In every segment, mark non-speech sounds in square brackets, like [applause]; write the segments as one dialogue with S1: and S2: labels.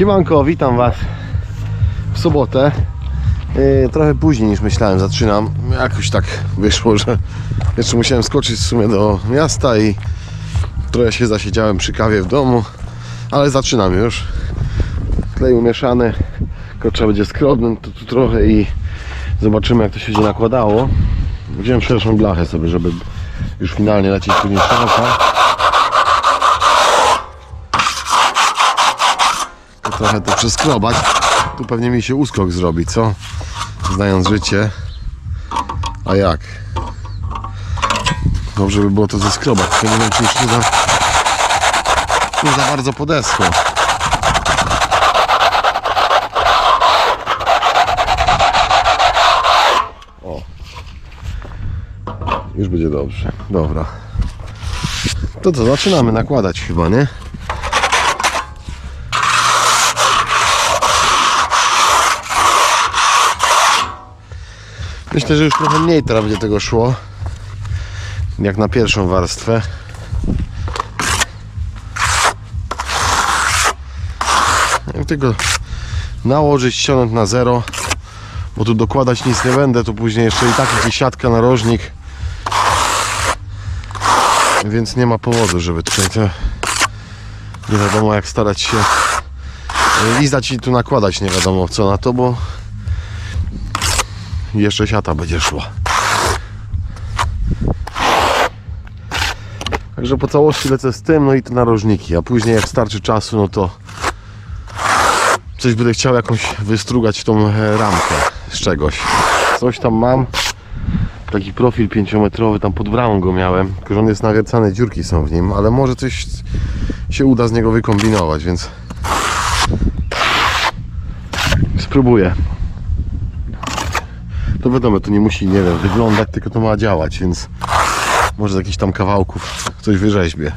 S1: Siemanko, witam Was w sobotę. Yy, trochę później niż myślałem zaczynam. Jakoś tak wyszło, że jeszcze musiałem skoczyć w sumie do miasta i trochę się zasiedziałem przy kawie w domu, ale zaczynam już. Klej umieszany, tylko trzeba będzie skrobnąć to tu trochę i zobaczymy jak to się będzie nakładało. Wziąłem szerszą blachę sobie, żeby już finalnie lecieć później szeroka. Trochę to przeskrobać. Tu pewnie mi się uskok zrobi, co? Znając życie. A jak? Dobrze by było to zeskrobać, tylko nie wiem czy już nie za, nie za bardzo podeschło. O. Już będzie dobrze. Dobra. To co, zaczynamy nakładać chyba, nie? Myślę, że już trochę mniej teraz będzie tego szło. Jak na pierwszą warstwę. Jak tego nałożyć, ściągnąć na zero, bo tu dokładać nic nie będę, to później jeszcze i tak idzie siatka, narożnik. Więc nie ma powodu, żeby tutaj to nie wiadomo jak starać się lizać i tu nakładać nie wiadomo co na to, bo jeszcze siata będzie szła. Także po całości lecę z tym, no i te narożniki, a później jak starczy czasu, no to coś będę chciał jakąś wystrugać tą e, ramkę z czegoś. Coś tam mam. Taki profil 5-metrowy, tam pod bramą go miałem. Tylko, że on jest nawiercany, dziurki są w nim, ale może coś się uda z niego wykombinować, więc spróbuję. To wiadomo, to nie musi, nie wiem, wyglądać, tylko to ma działać, więc może z jakichś tam kawałków coś wyrzeźbię.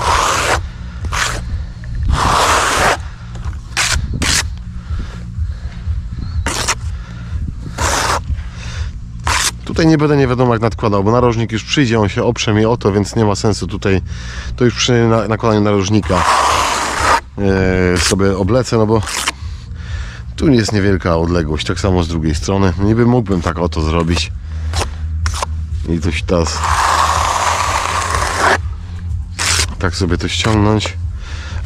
S1: Tutaj nie będę nie wiadomo jak nadkładał, bo narożnik już przyjdzie, on się oprze mi o to, więc nie ma sensu tutaj, to już przy na- nakładaniu narożnika e, sobie oblecę, no bo tu jest niewielka odległość, tak samo z drugiej strony. Niby mógłbym tak oto zrobić i coś teraz tak sobie to ściągnąć.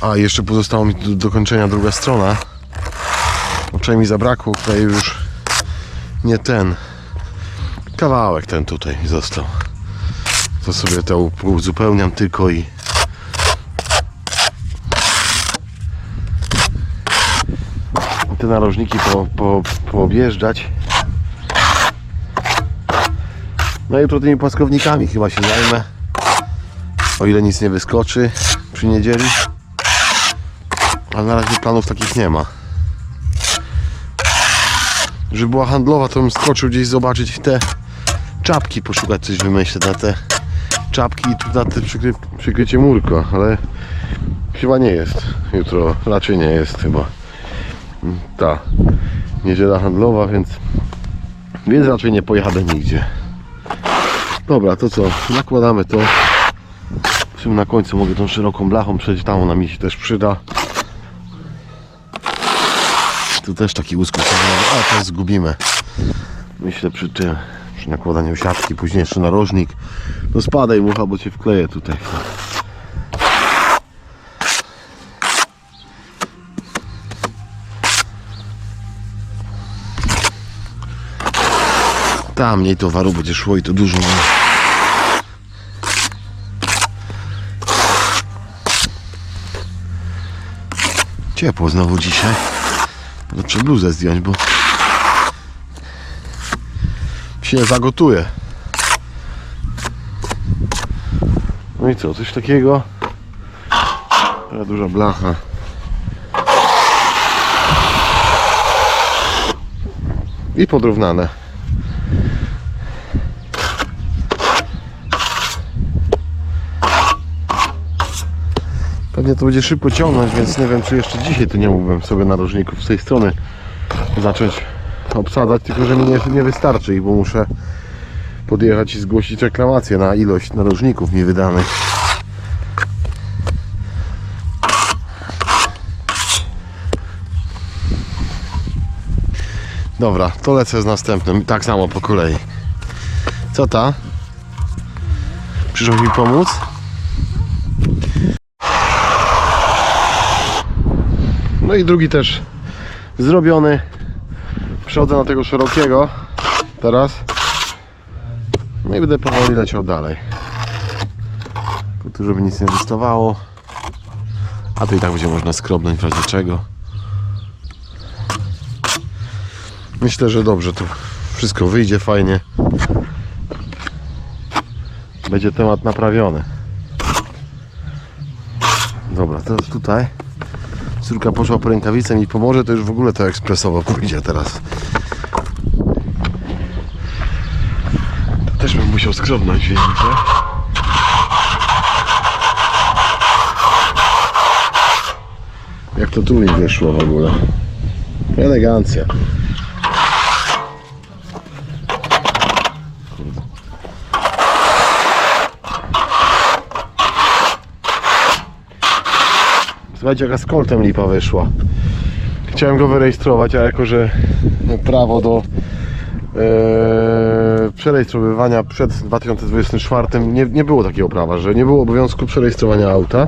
S1: A jeszcze pozostało mi do dokończenia druga strona. Wczoraj mi zabrakło, tutaj już nie ten. Kawałek ten tutaj został. To sobie to uzupełniam tylko i te narożniki po, po, poobjeżdżać. No i jutro tymi płaskownikami chyba się zajmę. O ile nic nie wyskoczy przy niedzieli. Ale na razie planów takich nie ma. Żeby była handlowa, to bym skoczył gdzieś zobaczyć te czapki, poszukać coś wymyślę na te czapki i tu na te przykry, przykrycie murko, ale chyba nie jest. Jutro raczej nie jest chyba ta niedziela handlowa, więc więc raczej nie pojadę nigdzie. Dobra, to co? Nakładamy to. W sumie na końcu mogę tą szeroką blachą przejść, tam ona mi się też przyda. Tu też taki łuskot, a to zgubimy. Myślę przy tym, przy nakładaniu siatki, później jeszcze narożnik. No spadaj mucha, bo cię wkleję tutaj. Tam mniej towaru będzie szło i to dużo. Ciepło znowu dzisiaj. No, trzeba bluzę zdjąć, bo się zagotuje. No i co, coś takiego. Taka duża blacha. I podrównane. Pewnie to będzie szybko ciągnąć, więc nie wiem czy jeszcze dzisiaj to nie mógłbym sobie narożników z tej strony zacząć obsadzać, tylko że mi nie, nie wystarczy bo muszę podjechać i zgłosić reklamację na ilość narożników mi wydanych. Dobra, to lecę z następnym. Tak samo po kolei. Co ta? Przyszło mi pomóc? No i drugi też zrobiony. Przechodzę na tego szerokiego teraz. No i będę powoli leciał dalej. Tu, żeby nic nie wystawało. A tu i tak będzie można skrobnąć w razie czego. Myślę, że dobrze to wszystko wyjdzie fajnie. Będzie temat naprawiony. Dobra, teraz tutaj. Córka poszła po rękawicę mi pomoże, to już w ogóle to ekspresowo pójdzie teraz. To też bym musiał skrobnąć, wiecie? Jak to tu mi wyszło w ogóle? Elegancja. Słuchajcie, jaka z koltem lipa wyszła. Chciałem go wyrejestrować, a jako, że prawo do e, przerejestrowywania przed 2024 nie, nie było takiego prawa, że nie było obowiązku przerejestrowania auta.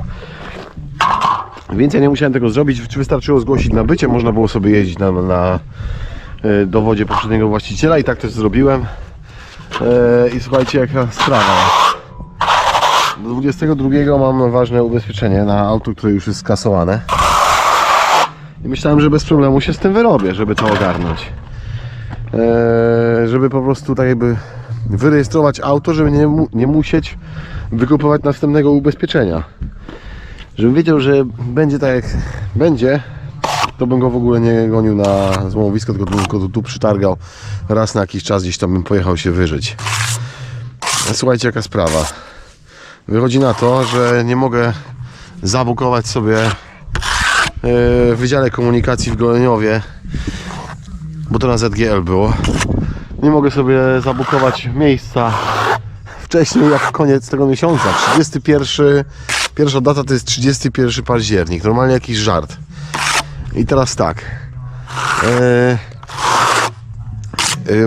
S1: Więc ja nie musiałem tego zrobić. Czy wystarczyło zgłosić nabycie? Można było sobie jeździć na, na e, dowodzie poprzedniego właściciela i tak też zrobiłem. E, I słuchajcie, jaka sprawa. Do 22 mam ważne ubezpieczenie na auto, które już jest skasowane. I myślałem, że bez problemu się z tym wyrobię, żeby to ogarnąć. Eee, żeby po prostu tak jakby wyrejestrować auto, żeby nie, mu- nie musieć wykupywać następnego ubezpieczenia. Żebym wiedział, że będzie tak jak będzie, to bym go w ogóle nie gonił na złomowisko, tylko go tu, tu przytargał raz na jakiś czas, gdzieś tam bym pojechał się wyżyć. Słuchajcie, jaka sprawa. Wychodzi na to, że nie mogę zabukować sobie e, w Wydziale Komunikacji w Goleniowie, bo to na ZGL było. Nie mogę sobie zabukować miejsca wcześniej jak koniec tego miesiąca. 31, pierwsza data to jest 31 październik. Normalnie jakiś żart. I teraz tak. E,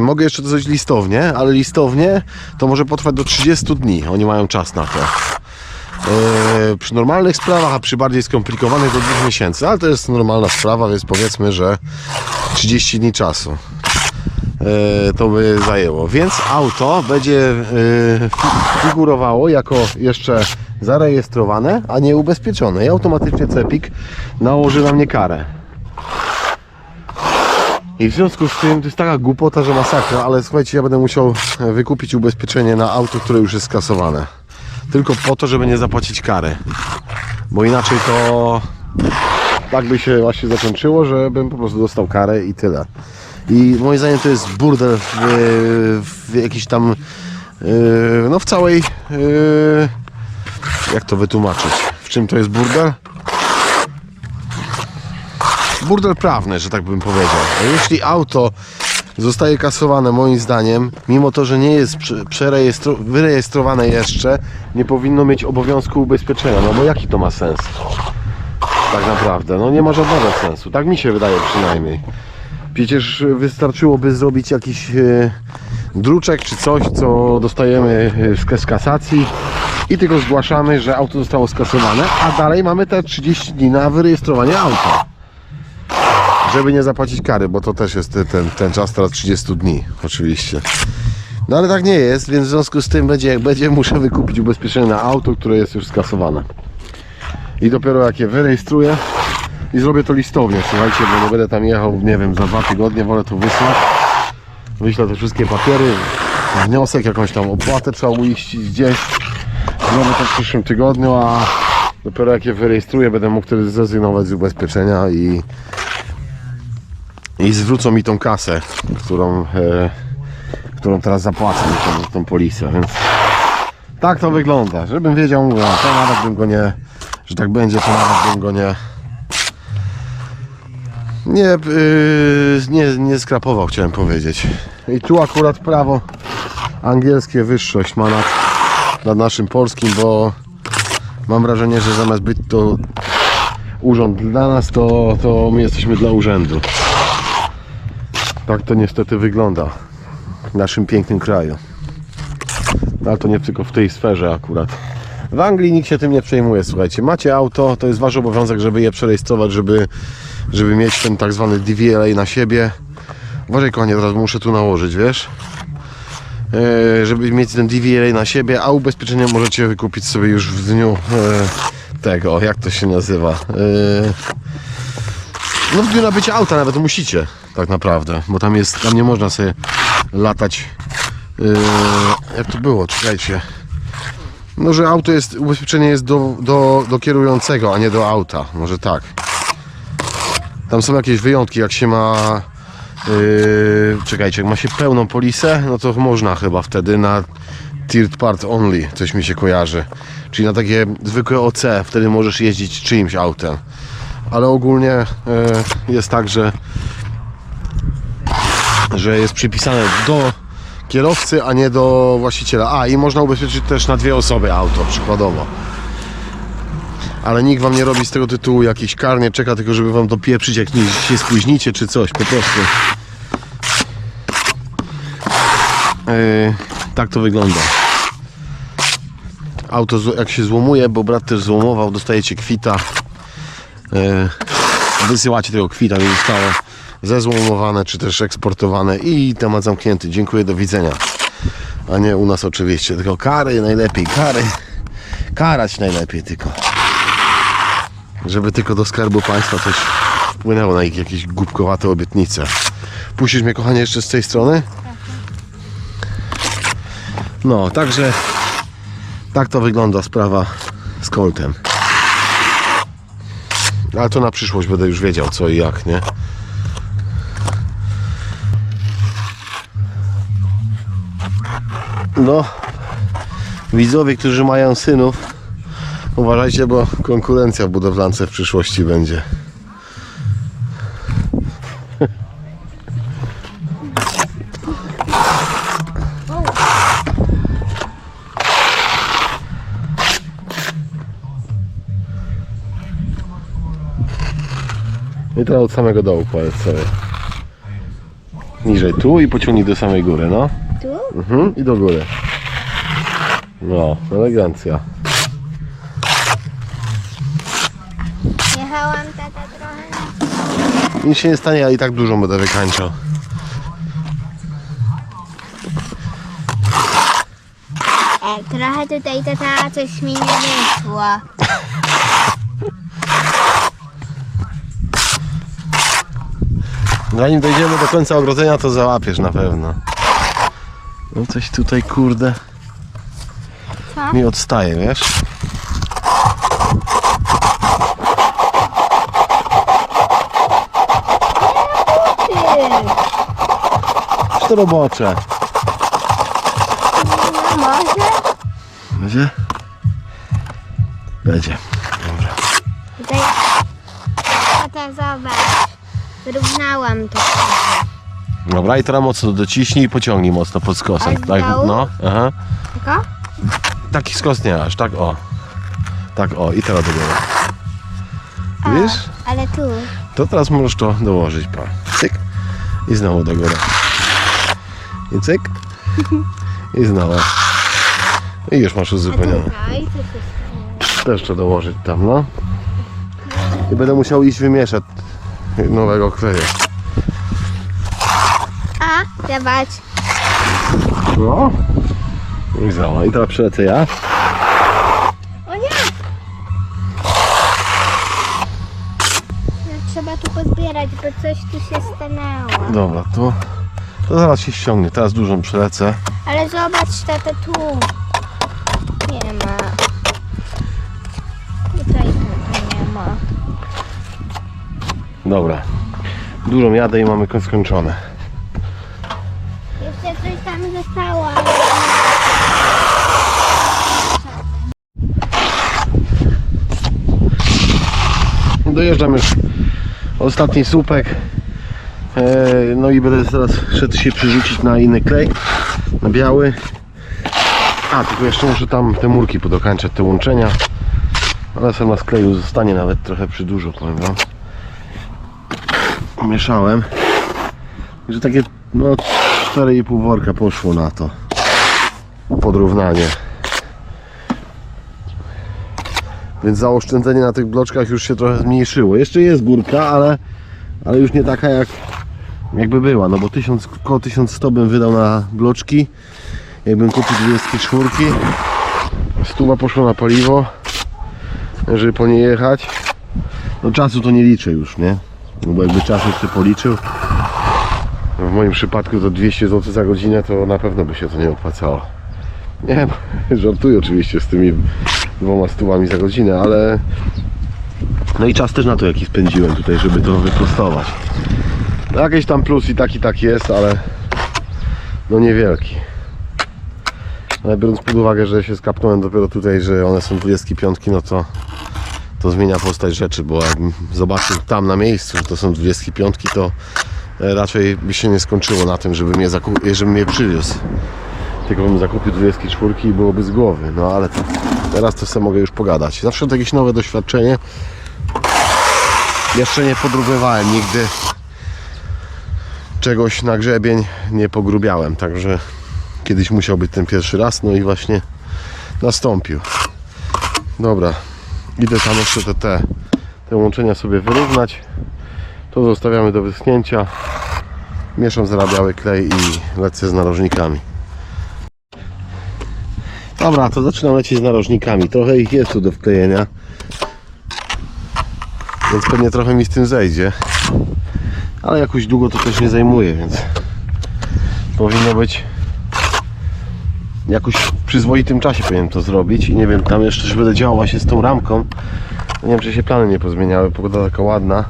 S1: mogę jeszcze zrobić listownie, ale listownie to może potrwać do 30 dni. Oni mają czas na to. E, przy normalnych sprawach, a przy bardziej skomplikowanych do 2 miesięcy, ale to jest normalna sprawa, więc powiedzmy, że 30 dni czasu e, to by zajęło. Więc auto będzie fi- figurowało jako jeszcze zarejestrowane, a nie ubezpieczone. I automatycznie CEPIK nałoży na mnie karę. I w związku z tym to jest taka głupota, że masakra, ale słuchajcie, ja będę musiał e, wykupić ubezpieczenie na auto, które już jest skasowane. Tylko po to, żeby nie zapłacić kary. Bo inaczej to tak by się właśnie zakończyło, że bym po prostu dostał karę i tyle. I moim zdaniem to jest burdel w, w jakiś tam yy, no w całej jak to wytłumaczyć? W czym to jest burdel? Burdel prawny, że tak bym powiedział. A Jeśli auto zostaje kasowane moim zdaniem, mimo to, że nie jest wyrejestrowane jeszcze, nie powinno mieć obowiązku ubezpieczenia. No bo jaki to ma sens? Tak naprawdę, no nie ma żadnego sensu. Tak mi się wydaje przynajmniej. Przecież wystarczyłoby zrobić jakiś e, druczek czy coś, co dostajemy e, z kasacji i tylko zgłaszamy, że auto zostało skasowane, a dalej mamy te 30 dni na wyrejestrowanie auta. Żeby nie zapłacić kary, bo to też jest ten, ten czas teraz 30 dni, oczywiście. No ale tak nie jest, więc w związku z tym będzie jak będzie, muszę wykupić ubezpieczenie na auto, które jest już skasowane. I dopiero jak je wyrejestruję i zrobię to listownie, słuchajcie, bo nie będę tam jechał, nie wiem, za dwa tygodnie, wolę to wysłać. Wyślę te wszystkie papiery, wniosek, jakąś tam opłatę trzeba uiścić gdzieś. Zrobię to w przyszłym tygodniu, a dopiero jak je wyrejestruję, będę mógł wtedy zrezygnować z ubezpieczenia i i zwrócą mi tą kasę, którą, e, którą teraz zapłacę za tą, tą polisę, więc tak to wygląda. Żebym wiedział, mówię, to nawet bym go nie, że tak będzie, to nawet bym go nie nie, yy, nie, nie skrapował, chciałem powiedzieć. I tu akurat prawo angielskie wyższość ma nad, nad naszym polskim, bo mam wrażenie, że zamiast być to urząd dla nas, to, to my jesteśmy dla urzędu. Tak to niestety wygląda w naszym pięknym kraju. Ale to nie tylko w tej sferze akurat. W Anglii nikt się tym nie przejmuje, słuchajcie. Macie auto, to jest wasz obowiązek, żeby je przerejestrować, żeby, żeby mieć ten tak zwany DVLA na siebie. Uważaj kochanie, teraz muszę tu nałożyć, wiesz? E, żeby mieć ten DVLA na siebie, a ubezpieczenie możecie wykupić sobie już w dniu e, tego, jak to się nazywa. E, no w dniu nabycia auta nawet musicie, tak naprawdę, bo tam jest, tam nie można sobie latać. Yy, jak to było, czekajcie. No, że auto jest, ubezpieczenie jest do, do, do kierującego, a nie do auta, może tak. Tam są jakieś wyjątki, jak się ma, yy, czekajcie, jak ma się pełną polisę, no to można chyba wtedy na third part only, coś mi się kojarzy. Czyli na takie zwykłe OC, wtedy możesz jeździć czyimś autem ale ogólnie e, jest tak, że, że jest przypisane do kierowcy, a nie do właściciela. A i można ubezpieczyć też na dwie osoby auto, przykładowo. Ale nikt wam nie robi z tego tytułu jakiś kar, nie czeka tylko, żeby wam dopieprzyć, jak się spóźnicie czy coś, po prostu. E, tak to wygląda. Auto jak się złomuje, bo brat też złomował, dostajecie kwita wysyłacie tego kwita, zostało zezłomowane, czy też eksportowane i temat zamknięty. Dziękuję, do widzenia. A nie u nas oczywiście, tylko kary najlepiej, kary. Karać najlepiej tylko. Żeby tylko do skarbu państwa coś wpłynęło na ich jakieś głupkowate obietnice. Puścisz mnie kochanie jeszcze z tej strony? No, także tak to wygląda sprawa z Coltem. Ale to na przyszłość będę już wiedział co i jak, nie? No, widzowie, którzy mają synów, uważajcie, bo konkurencja w budowlance w przyszłości będzie. I teraz od samego dołu powiedz sobie. Niżej tu i pociągnij do samej góry, no.
S2: Tu?
S1: Mhm, i do góry. No, elegancja.
S2: Jechałam tata trochę.
S1: Nic się nie stanie, ja i tak dużo będę wykańczał.
S2: E, trochę tutaj tata coś mi nie wyszło. [laughs]
S1: Zanim dojdziemy do końca ogrodzenia, to załapiesz na pewno. No coś tutaj, kurde,
S2: Co?
S1: mi odstaje, wiesz? Czy to robocze?
S2: No może?
S1: Będzie? Będzie. Dobra.
S2: Tutaj... Tata zobacz. Wyrównałam to.
S1: Dobra, i teraz mocno dociśnij i pociągnij mocno pod skosem.
S2: Z
S1: Tak,
S2: dołu?
S1: no, aha.
S2: Tylko?
S1: Taki skos nie aż, tak o. Tak o, i teraz do góry. Wiesz?
S2: Ale tu.
S1: To teraz możesz to dołożyć, pa. Cyk. I znowu do góry. I cyk. I znowu. I już masz uzupełnione.
S2: tutaj?
S1: Też to dołożyć tam, no. I będę musiał iść wymieszać nowego kleju.
S2: A, zobacz.
S1: No. I znowu. I teraz przylecę ja.
S2: O nie! No, trzeba tu pozbierać, bo coś tu się stanęło.
S1: Dobra, to, to zaraz się ściągnie. Teraz dużą przylecę.
S2: Ale zobacz, tata tu.
S1: Dobra. Dużą jadę i mamy skończone.
S2: Jeszcze coś tam zostało.
S1: Dojeżdżam już ostatni słupek. E, No i będę teraz szedł się przerzucić na inny klej, na biały. A, tylko jeszcze muszę tam te murki podokańczać, te łączenia. Ale na skleju zostanie nawet trochę przy dużo, powiem wam. Mieszałem. że takie no 4,5 worka poszło na to podrównanie. Więc zaoszczędzenie na tych bloczkach już się trochę zmniejszyło. Jeszcze jest górka, ale, ale już nie taka jak jakby była, no bo 1000, około 1100 bym wydał na bloczki. Jakbym kupił 24, stuwa poszła na paliwo, żeby po nie jechać. No czasu to nie liczę już, nie? No bo jakby czas jeszcze policzył, w moim przypadku to 200 zł za godzinę to na pewno by się to nie opłacało. Nie, [laughs] żartuję oczywiście z tymi dwoma stówami za godzinę, ale no i czas też na to jaki spędziłem tutaj, żeby to wyprostować. No jakiś tam plus i tak i tak jest, ale no niewielki. Ale biorąc pod uwagę, że się skapnąłem dopiero tutaj, że one są 25, no to to zmienia postać rzeczy, bo jakbym zobaczył tam na miejscu, że to są 25, to e, raczej by się nie skończyło na tym, żeby mnie, zaku- mnie przywiózł. Tylko bym zakupił 24 i byłoby z głowy. No ale to, teraz to sobie mogę już pogadać. Zawsze to jakieś nowe doświadczenie. Jeszcze nie podróbowałem nigdy czegoś na grzebień, nie pogrubiałem, także kiedyś musiał być ten pierwszy raz, no i właśnie nastąpił. Dobra, idę tam jeszcze te, te, te łączenia sobie wyrównać. To zostawiamy do wyschnięcia. Mieszam zarabiały klej i lecę z narożnikami. Dobra, to zaczynam lecieć z narożnikami. Trochę ich jest tu do wklejenia. Więc pewnie trochę mi z tym zejdzie. Ale jakoś długo to też nie zajmuje, więc powinno być jakoś w przyzwoitym czasie powinienem to zrobić i nie wiem, tam jeszcze że będę działał właśnie z tą ramką. Nie wiem, czy się plany nie pozmieniały, pogoda taka ładna.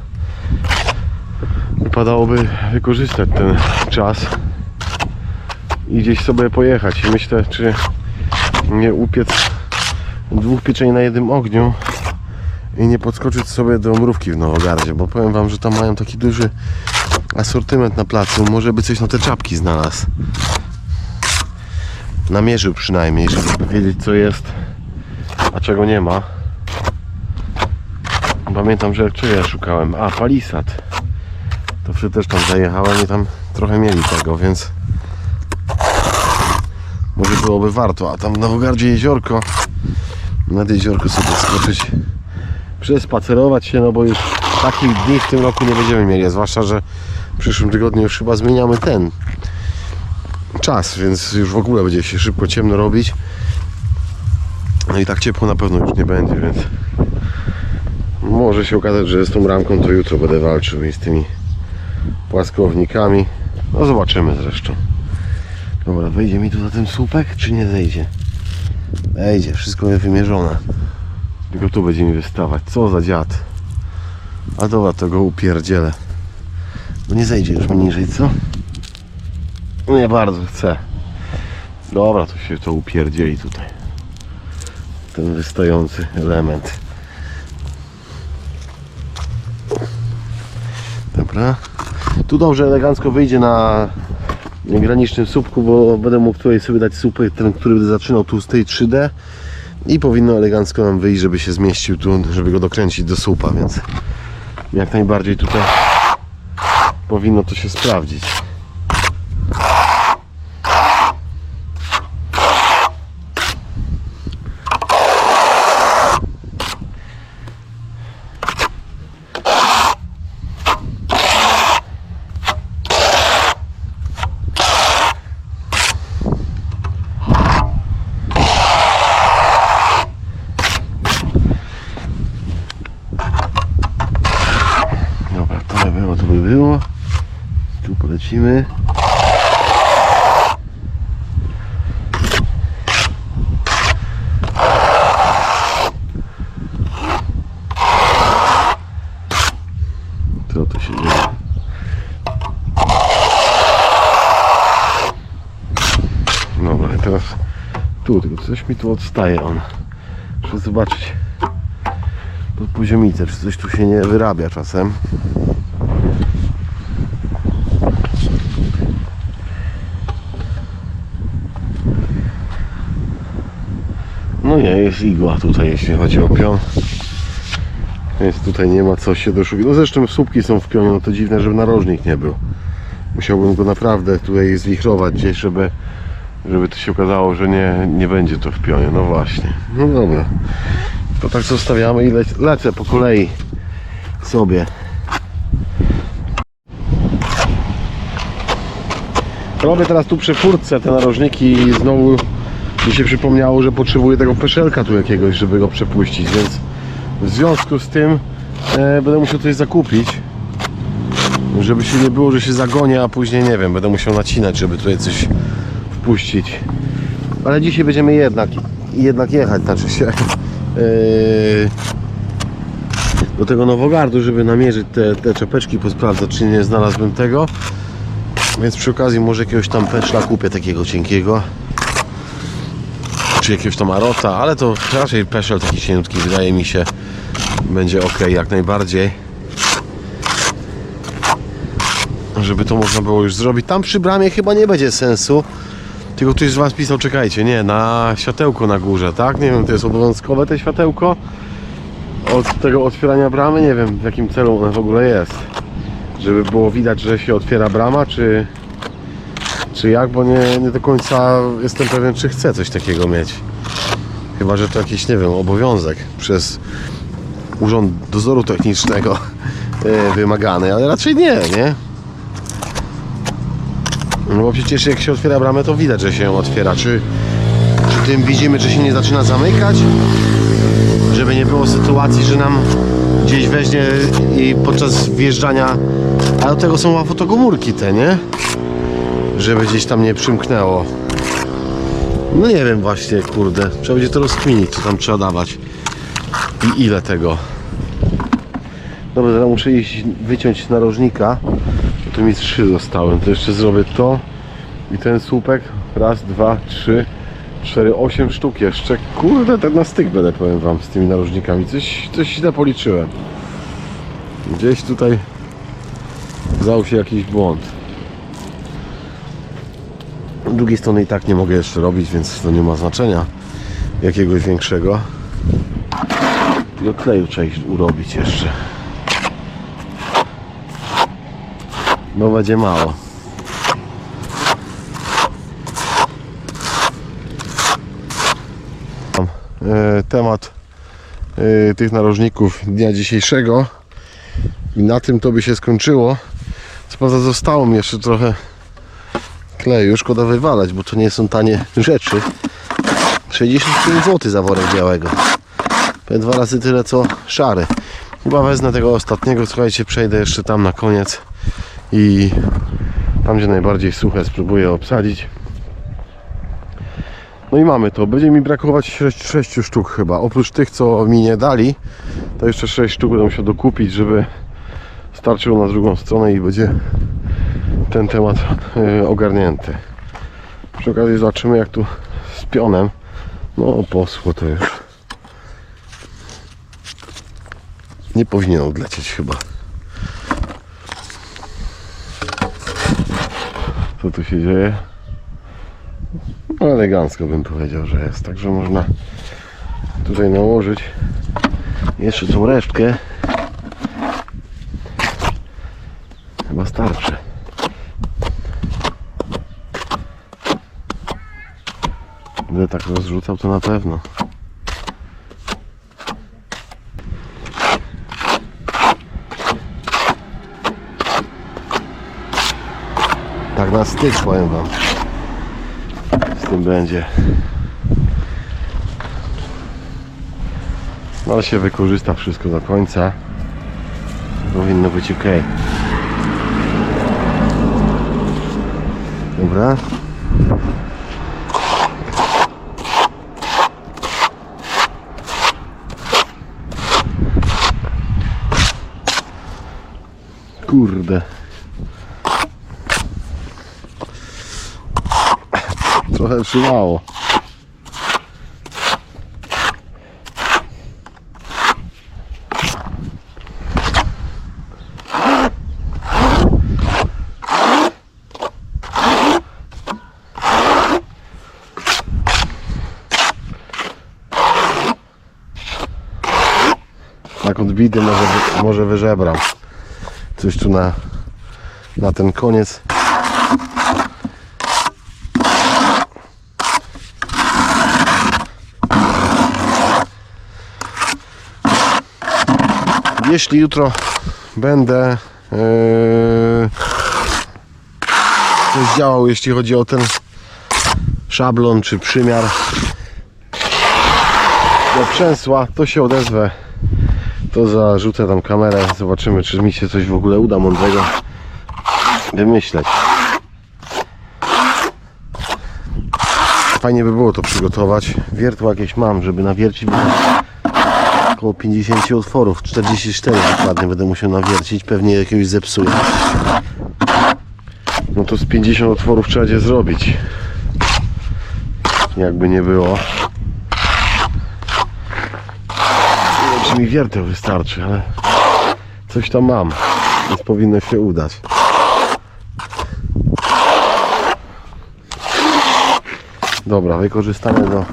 S1: Wypadałoby wykorzystać ten czas i gdzieś sobie pojechać. I myślę, czy nie upiec dwóch pieczeni na jednym ogniu i nie podskoczyć sobie do mrówki w Nowogardzie, bo powiem wam, że tam mają taki duży asortyment na placu. Może by coś na te czapki znalazł. Namierzył przynajmniej, żeby wiedzieć co jest, a czego nie ma. Pamiętam, że czego ja szukałem? A, palisad. To wtedy też tam zajechałem i tam trochę mieli tego, więc może byłoby warto. A tam w Nowogardzie jeziorko. Nad jeziorko sobie skoczyć, przespacerować się, no bo już takich dni w tym roku nie będziemy mieli. Zwłaszcza, że w przyszłym tygodniu już chyba zmieniamy ten czas, więc już w ogóle będzie się szybko ciemno robić. No i tak ciepło na pewno już nie będzie, więc może się okazać, że z tą ramką to jutro będę walczył i z tymi płaskownikami. No zobaczymy zresztą. Dobra, wejdzie mi tu za ten słupek, czy nie zejdzie? Wejdzie, wszystko jest wymierzone. Tylko tu będzie mi wystawać. Co za dziad. A dobra, to go upierdzielę. Bo nie zejdzie już mi niżej, co? Nie bardzo chcę. Dobra, to się to upierdzieli tutaj. Ten wystający element. Dobra. Tu dobrze elegancko wyjdzie na granicznym słupku, bo będę mógł tutaj sobie dać słupek, ten, który będę zaczynał tu z tej 3D i powinno elegancko nam wyjść, żeby się zmieścił tu, żeby go dokręcić do słupa, więc jak najbardziej tutaj powinno to się sprawdzić. Dobra, to by było, to by było. Tu polecimy. Co to się dzieje? Dobra, i teraz tu, tylko coś mi tu odstaje on. Muszę zobaczyć pod poziomicę, czy coś tu się nie wyrabia czasem. No nie, jest igła tutaj, jeśli chodzi o pion. Więc tutaj nie ma co się doszukiwać. No zresztą słupki są w pionie, no to dziwne, żeby narożnik nie był. musiałbym go naprawdę tutaj zwichrować gdzieś, żeby, żeby to się okazało, że nie, nie będzie to w pionie. No właśnie. No dobra. To tak zostawiamy i lec lecę po kolei sobie. Robię teraz tu przy furtce te narożniki i znowu mi się przypomniało, że potrzebuję tego peszelka tu jakiegoś, żeby go przepuścić, więc w związku z tym e, będę musiał coś zakupić. Żeby się nie było, że się zagonię, a później nie wiem, będę musiał nacinać, żeby tutaj coś Ale dzisiaj będziemy jednak, jednak jechać, znaczy się [laughs] yy, do tego Nowogardu, żeby namierzyć te, te czepeczki, posprawdzać, czy nie znalazłbym tego. Więc przy okazji może jakiegoś tam peszla kupię takiego cienkiego. Czy jakiegoś tam arota, ale to raczej peszel taki cieniutki wydaje mi się będzie ok jak najbardziej. Żeby to można było już zrobić. Tam przy bramie chyba nie będzie sensu. Tylko ktoś z Was pisał, czekajcie, nie, na światełko na górze, tak? Nie wiem, to jest obowiązkowe te światełko od tego otwierania bramy, nie wiem w jakim celu one w ogóle jest. Żeby było widać, że się otwiera brama, czy, czy jak, bo nie, nie do końca jestem pewien, czy chcę coś takiego mieć. Chyba, że to jakiś, nie wiem, obowiązek przez Urząd Dozoru Technicznego [laughs] e, wymagany, ale raczej nie, nie? No bo przecież jak się otwiera bramę, to widać, że się ją otwiera. Czy, czy tym widzimy, czy się nie zaczyna zamykać? Żeby nie było sytuacji, że nam gdzieś weźmie i podczas wjeżdżania... A do tego są fotokomórki te, nie? Żeby gdzieś tam nie przymknęło. No nie wiem właśnie, kurde. Trzeba będzie to rozkminić, co tam trzeba dawać. I ile tego. Dobra, teraz muszę iść wyciąć narożnika. Tu mi trzy zostały. To jeszcze zrobię to i ten słupek. Raz, dwa, trzy, cztery, osiem sztuk jeszcze. Kurde, tak na styk będę, powiem wam, z tymi narożnikami. Coś, coś źle policzyłem. Gdzieś tutaj zał się jakiś błąd. Z drugiej strony i tak nie mogę jeszcze robić, więc to nie ma znaczenia jakiegoś większego. Do kleju trzeba urobić jeszcze. Bo będzie mało. E, temat e, tych narożników dnia dzisiejszego i na tym to by się skończyło. Co prawda zostało mi jeszcze trochę kleju, szkoda wywalać, bo to nie są tanie rzeczy. 65 zł za worek białego. Dwa razy tyle co szary. Chyba wezmę tego ostatniego, słuchajcie, przejdę jeszcze tam na koniec i tam gdzie najbardziej suche spróbuję obsadzić. No i mamy to. Będzie mi brakować 6, 6 sztuk chyba. Oprócz tych co mi nie dali, to jeszcze 6 sztuk będę musiał dokupić, żeby starczyło na drugą stronę i będzie ten temat y, ogarnięty. Przy okazji zobaczymy jak tu z pionem. No poschło to już. Nie powinien odlecieć chyba. Co tu się dzieje? No elegancko bym powiedział, że jest. Także można tutaj nałożyć jeszcze tą resztkę. Chyba starczy. Będę tak rozrzucał to na pewno. Na styk powiem wam. Z tym będzie. No się wykorzysta wszystko do końca. Powinno być ok. Dobra. Kurde. Trochę trzymało. Tak odbity może, może wyżebram. Coś tu na, na ten koniec Jeśli jutro będę yy, coś działał, jeśli chodzi o ten szablon czy przymiar do przęsła, to się odezwę. To zarzucę tam kamerę, zobaczymy czy mi się coś w ogóle uda mądrego wymyśleć. Fajnie by było to przygotować. Wiertło jakieś mam, żeby nawiercić. Bo około 50 otworów, 44 dokładnie będę musiał nawiercić, pewnie jakiegoś zepsuję. No to z 50 otworów trzeba będzie zrobić. Jakby nie było. Nie wiem, czy mi wierteł wystarczy, ale coś tam mam, więc powinno się udać. Dobra, wykorzystamy do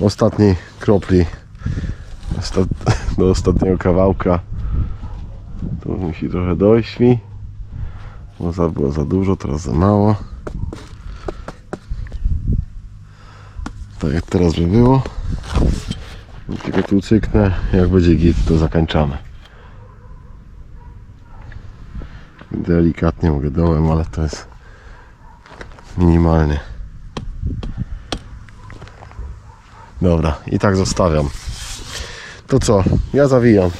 S1: ostatniej kropli Ostat... do ostatniego kawałka. Tu musi trochę dojść mi. Bo za, było za dużo, teraz za mało. Tak jak teraz by było. Tylko tu cyknę. Jak będzie git, to zakończamy. Delikatnie mogę dołem, ale to jest minimalnie. Dobra, i tak zostawiam. To co? Ja zawijam.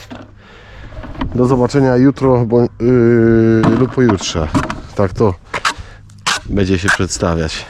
S1: Do zobaczenia jutro bo, yy, lub pojutrze. Tak to będzie się przedstawiać.